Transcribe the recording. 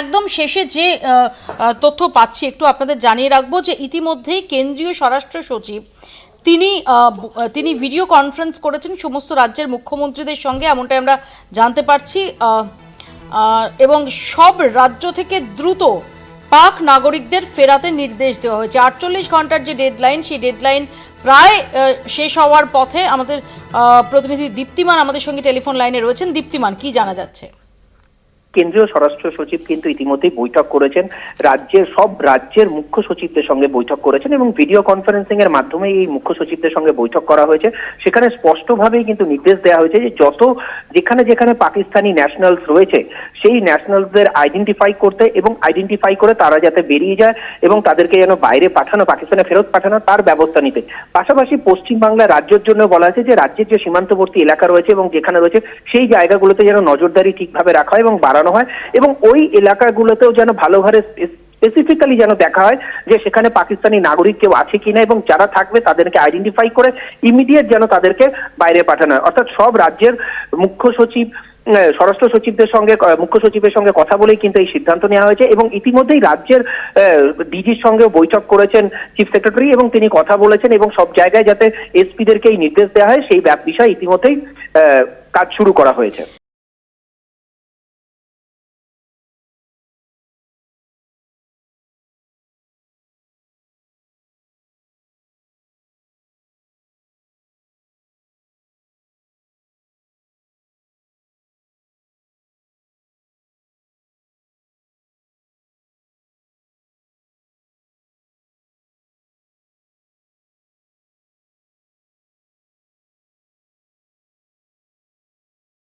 একদম শেষে যে তথ্য পাচ্ছি, একটু আপনাদের জানিয়ে রাখব যে ইতিমধ্যেই কেন্দ্রীয় স্বরাষ্ট্র সচিব তিনি তিনি ভিডিও কনফারেন্স করেছেন সমস্ত রাজ্যের মুখ্যমন্ত্রীদের সঙ্গে, এমনটাই আমরা জানতে পারছি এবং সব রাজ্য থেকে দ্রুত পাক নাগরিকদের ফেরাতে নির্দেশ দেওয়া হয়েছে। আটচল্লিশ ঘণ্টার যে ডেডলাইন, সেই ডেডলাইন প্রায় শেষ হওয়ার পথে আমাদের প্রতিনিধি দীপ্তিমান আমাদের সঙ্গে টেলিফোন লাইনে রয়েছেন। দীপ্তিমান, কি জানা যাচ্ছে? কেন্দ্রীয় স্বরাষ্ট্র সচিব কিন্তু ইতিমধ্যেই বৈঠক করেছেন। রাজ্যের সব রাজ্যের মুখ্য সচিবদের সঙ্গে বৈঠক করেছেন এবং ভিডিও কনফারেন্সিং এর মাধ্যমে এই মুখ্য সচিবদের সঙ্গে বৈঠক করা হয়েছে। সেখানে স্পষ্টভাবেই কিন্তু নির্দেশ দেওয়া হয়েছে যে যত যেখানে যেখানে পাকিস্তানি ন্যাশনালস রয়েছে, সেই ন্যাশনালসদের আইডেন্টিফাই করতে এবং আইডেন্টিফাই করে তারা যাতে বেরিয়ে যায় এবং তাদেরকে যেন বাইরে পাঠানো, পাকিস্তানে ফেরত পাঠানো তার ব্যবস্থা নিতে। পাশাপাশি পশ্চিমবাংলা রাজ্যের জন্য বলা আছে যে, রাজ্যের যে সীমান্তবর্তী এলাকা রয়েছে এবং যেখানে রয়েছে, সেই জায়গাগুলোতে যেন নজরদারি ঠিকভাবে রাখা হয় এবং বাড়ানো হয় এবং ওই এলাকাগুলোতেও যেন ভালোভাবে স্পেসিফিক্যালি যেন দেখা হয় যে সেখানে পাকিস্তানি নাগরিক কেউ আছে কিনা এবং যারা থাকবে তাদেরকে আইডেন্টিফাই করে ইমিডিয়েট যেন তাদেরকে বাইরে পাঠানো হয়। অর্থাৎ সব রাজ্যের মুখ্য সচিব স্বরাষ্ট্র সচিবদের সঙ্গে মুখ্য সচিবের সঙ্গে কথা বলেই কিন্তু এই সিদ্ধান্ত নেওয়া হয়েছে এবং ইতিমধ্যেই রাজ্যের ডিজির সঙ্গে বৈঠক করেছেন চিফ সেক্রেটারি এবং তিনি কথা বলেছেন এবং সব জায়গায় যাতে এসপিদেরকে এই নির্দেশ দেওয়া হয়, সেই বিষয়ে ইতিমধ্যেই কাজ শুরু করা হয়েছে।